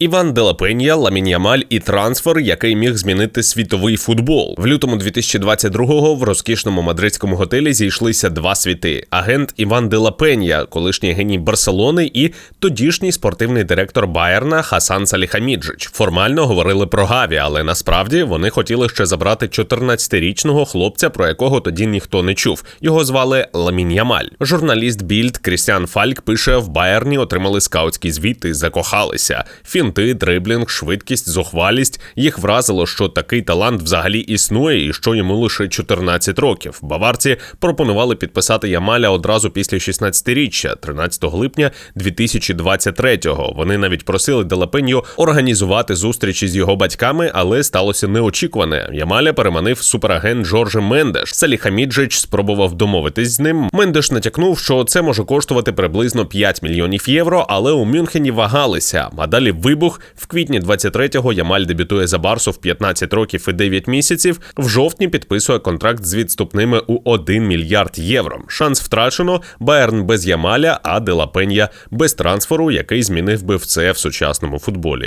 Іван Делапенья, Ламін'ямаль і трансфер, який міг змінити світовий футбол. В лютому 2022-го в розкішному мадридському готелі зійшлися два світи: агент Іван Делапенья, колишній геній Барселони, і тодішній спортивний директор Байерна Хасан Саліхаміджич. Формально говорили про Гаві, але насправді вони хотіли ще забрати 14-річного хлопця, про якого тоді ніхто не чув. Його звали Ламін'ямаль. Журналіст Більд Крістіан Фальк пише: в Байерні отримали скаутські звіти, закохалися. Фінти, дриблінг, швидкість, зухвалість. Їх вразило, що такий талант взагалі існує і що йому лише 14 років. Баварці пропонували підписати Ямаля одразу після 16-річчя, 13 липня 2023-го. Вони навіть просили Делапеньо організувати зустрічі з його батьками, але сталося неочікуване. Ямаля переманив суперагент Джорджа Мендеш. Саліхаміджич спробував домовитись з ним. Мендеш натякнув, що це може коштувати приблизно 5 мільйонів євро, але у Мюнхені вагалися. А далі вибух в квітні 23-го Ямаль дебютує за Барсу в 15 років і 9 місяців. В жовтні підписує контракт з відступними у 1 мільярд євро. Шанс втрачено. Байерн без Ямаля, а Делапенья без трансферу, який змінив би все в сучасному футболі.